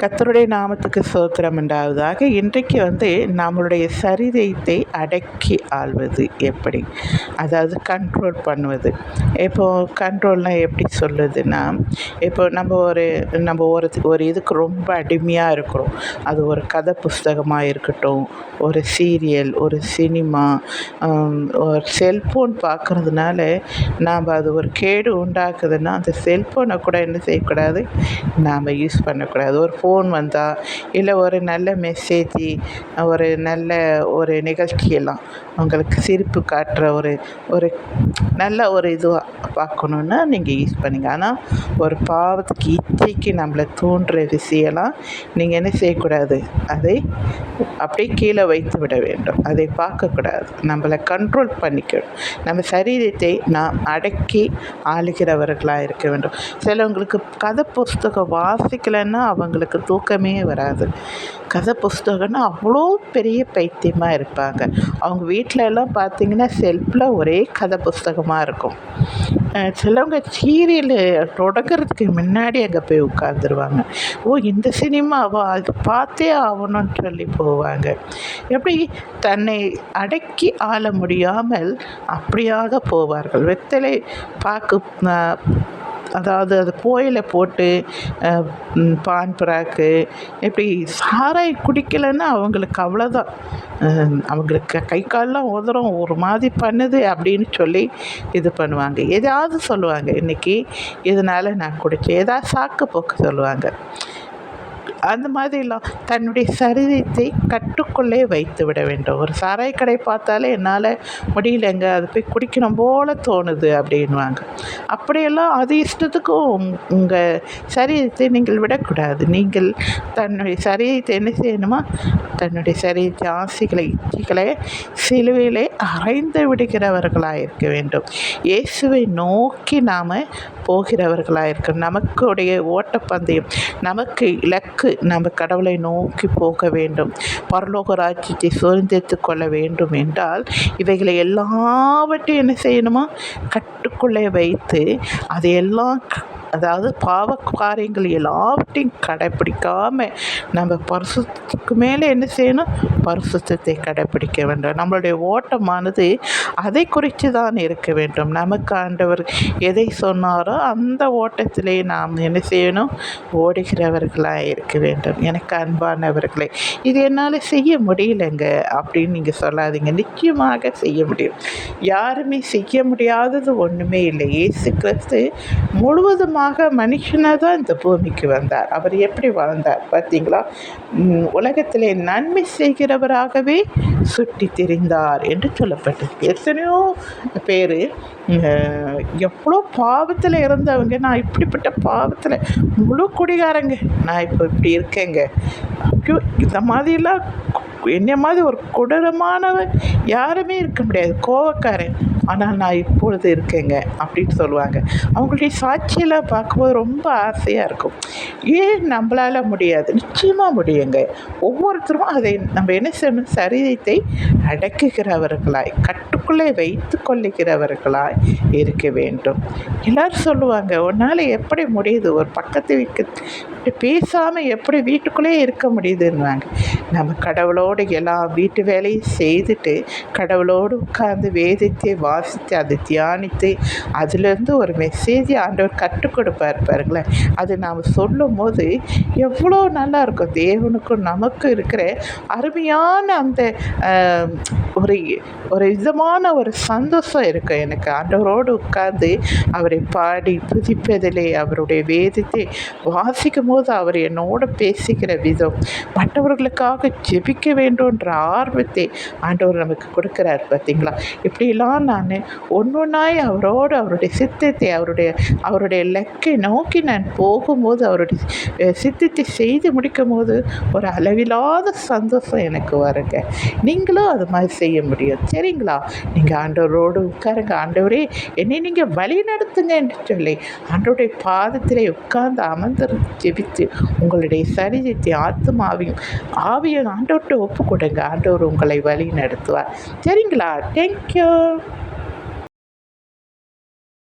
கத்தருடைய நாமத்துக்கு சோத்திரம் உண்டாவதாக. இன்றைக்கு வந்து நம்மளுடைய சரீரத்தை அடக்கி ஆள்வது எப்படி? அதாவது கண்ட்ரோல் பண்ணுவது. இப்போது கண்ட்ரோல்னால் எப்படி சொல்லுதுன்னா இப்போ நம்ம ஒரு நம்ம ஒரு ஒரு இதுக்கு ரொம்ப அடிமையாக இருக்கிறோம். அது ஒரு கதை புஸ்தகமாக இருக்கட்டும் ஒரு சீரியல் ஒரு சினிமா ஒரு செல்ஃபோன் பார்க்குறதுனால நாம் அது ஒரு கேடு உண்டாக்குதுன்னா அந்த செல்ஃபோனை கூட என்ன செய்யக்கூடாது? நாம் யூஸ் பண்ணக்கூடாது. ஒரு ஃபோன் ஃபோன் வந்தால் இல்லை ஒரு நல்ல மெசேஜி ஒரு நல்ல ஒரு நிகழ்ச்சியெல்லாம் உங்களுக்கு சிரிப்பு காட்டுற ஒரு ஒரு நல்ல ஒரு இதுவாக பார்க்கணுன்னா நீங்கள் யூஸ் பண்ணுங்க. ஆனால் ஒரு பாவத்துக்கு இச்சைக்கு நம்மளை தூண்டுற விஷயம்லாம் நீங்கள் என்ன செய்யக்கூடாது? அதை அப்படியே கீழே வைத்து விட வேண்டும். அதை பார்க்கக்கூடாது. நம்மளை கண்ட்ரோல் பண்ணிக்கணும். நம்ம சரீரத்தை நாம் அடக்கி ஆளுகிறவர்களாக இருக்க வேண்டும். சிலவங்களுக்கு கதை புஸ்தகம் வாசிக்கலைன்னா அவங்களுக்கு தூக்கமே வராது. கதை புஸ்தகம்னா அவ்வளோ பெரிய பைத்தியமாக இருப்பாங்க. அவங்க வீட்டில எல்லாம் பார்த்தீங்கன்னா செல்ஃபில் ஒரே கதை புஸ்தகமாக இருக்கும். சிலவங்க சீரியல் தொடங்கிறதுக்கு முன்னாடி அங்கே போய் உட்காந்துருவாங்க ஓ இந்த சினிமாவா? அது பார்த்தே ஆகணும்னு சொல்லி போவாங்க. எப்படி? தன்னை அடக்கி ஆள முடியாமல் அப்படியாக போவார்கள். வெத்தலை பாக்கு அதாவது அது போயில போட்டு பான் பிராக்கு இப்படி சாராய் குடிக்கலைன்னா அவங்களுக்கு அவ்வளோதான் அவங்களுக்கு கை கால்லாம் உதறும் ஒரு மாதிரி பண்ணுது அப்படின்னு சொல்லி இது பண்ணுவாங்க. எதாவது சொல்லுவாங்க. இன்றைக்கி இதனால் நான் குடித்தேன் ஏதாவது சாக்கு போக்கு சொல்லுவாங்க. அந்த மாதிரிலாம் தன்னுடைய சரீரத்தை கட்டுக்குள்ளே வைத்து விட வேண்டும். ஒரு சாராய கடை பார்த்தாலே என்னால் முடியலைங்க அது போய் குடிக்கணும் போல் தோணுது அப்படின்வாங்க அப்படியெல்லாம் அது இஷ்டத்துக்கும் உங்கள் சரீரத்தை நீங்கள் விடக்கூடாது. நீங்கள் தன்னுடைய சரீரத்தை என்ன செய்யணுமா? தன்னுடைய சரீரத்தை ஆசைகளை இச்சைகளை சிலுவையிலே அரைந்து விடுகிறவர்களாக இருக்க வேண்டும். இயேசுவை நோக்கி நாம் போகிறவர்களாக இருக்கணும். நமக்குடைய ஓட்டப்பந்தயம் நமக்கு இலக்கு நம்ம கடவுளை நோக்கி போக வேண்டும். பரலோக ராஜ்யத்தை சுதந்திரித்து கொள்ள வேண்டும் என்றால் இவைகளை எல்லாவற்றையும் என்ன செய்யணுமா? கட்டுக்குள்ளே வைத்து அதையெல்லாம் அதாவது பாவ காரியங்கள் எல்லாவற்றையும் கடைப்பிடிக்காமல் நம்ம பரிசுத்துக்கு மேலே என்ன செய்யணும்? பரிசுத்தத்தை கடைப்பிடிக்க வேண்டும். நம்மளுடைய ஓட்டமானது அதை குறித்து தான் இருக்க வேண்டும். நமக்கு ஆண்டவர் எதை சொன்னாரோ அந்த ஓட்டத்திலே நாம் என்ன செய்யணும்? ஓடுகிறவர்களாக இருக்க வேண்டும். எனக்கு அன்பானவர்களே இது என்னால் செய்ய முடியலைங்க அப்படின்னு நீங்கள் சொல்லாதீங்க. நிச்சயமாக செய்ய முடியும். யாருமே செய்ய முடியாதது ஒன்றுமே இல்லை. ஏசு கிறிஸ்து முழுவதுமாக மனுஷனாக தான் இந்த பூமிக்கு வந்தார். அவர் எப்படி வாழ்ந்தார் பார்த்தீங்களா? உலகத்திலே நன்மை செய்கிறவராகவே சுற்றி திரிந்தார் என்று சொல்லப்பட்டது. எத்தனையோ பேர் எவ்வளோ பாவத்தில் இருந்தவங்க நான் இப்படிப்பட்ட பாவத்தில் முழு குடிகாரங்க. நான் இப்போ இப்படி இருக்கேங்க. ஐயோ இந்த மாதிரிலாம் என்னை மாதிரி ஒரு கொடூரமானவன் யாருமே இருக்க முடியாது. கோவக்காரன். ஆனால் நான் இப்பொழுது இருக்கேங்க அப்படின்னு சொல்லுவாங்க. அவங்களுடைய சாட்சியெல்லாம் பார்க்கும்போது ரொம்ப ஆசையாக இருக்கும். ஏன் நம்மளால் முடியாது? நிச்சயமாக முடியுங்க. ஒவ்வொருத்தரும் அதை நம்ம என்ன செய்யணும்? சரீரத்தை அடக்குகிறவர்களாய் கட்டுக்குள்ளே வைத்து கொள்ளுகிறவர்களாய் இருக்க வேண்டும். எல்லோரும் சொல்லுவாங்க உன்னால் எப்படி முடியுது? ஒரு பக்கத்து வீட்டு பேசாமல் எப்படி வீட்டுக்குள்ளே இருக்க முடியுதுன்னுவாங்க. நம்ம கடவுளோடு எல்லா வீட்டு வேலையும் செய்துட்டு கடவுளோடு உட்கார்ந்து வேதத்தை வாசித்து அதை தியானித்து அதுலேருந்து ஒரு மெசேஜை ஆண்டவர் கற்றுக் கொடுப்பார் பாருங்களேன். அது நாம் சொல்லும் போது எவ்வளோ நல்லா இருக்கும் தேவனுக்கும் நமக்கும் இருக்கிற அருமையான அந்த ஒரு ஒரு விதமான ஒரு சந்தோஷம் இருக்கும் எனக்கு ஆண்டவரோடு உட்கார்ந்து அவரை பாடி துதிப்பதிலே அவருடைய வேதத்தை வாசிக்கும் போது அவர் என்னோடு பேசிக்கிற விதம் மற்றவர்களுக்காக ஜெபிக்க வேண்டும்ன்ற ஆர்வத்தை ஆண்டவர் நமக்கு கொடுக்குறாரு பார்த்தீங்களா? இப்படிலாம் நான் ஒன்று ஒன்றாய் அவரோடு அவருடைய சித்தத்தை அவருடைய அவருடைய லெக்கை நோக்கி நான் போகும்போது அவருடைய சித்தத்தை செய்து முடிக்கும் போது ஒரு அளவில்லாத சந்தோஷம் எனக்கு வருங்க. நீங்களும் அது மாதிரி செய்ய முடியும். சரிங்களா? நீங்கள் ஆண்டவரோடு உட்காருங்க. ஆண்டவரே என்னை நீங்கள் வழி நடத்துங்க என்று சொல்லி ஆண்டவருடைய பாதத்திலே உட்கார்ந்து அமர்ந்து ஜெபித்து உங்களுடைய சரீரத்தை ஆத்மாவையும் ஆவியும் ஆண்டவர்கிட்ட ஒப்பு கொடுங்க ஆண்டவர் உங்களை வழி நடத்துவார். சரிங்களா? தேங்க்யூ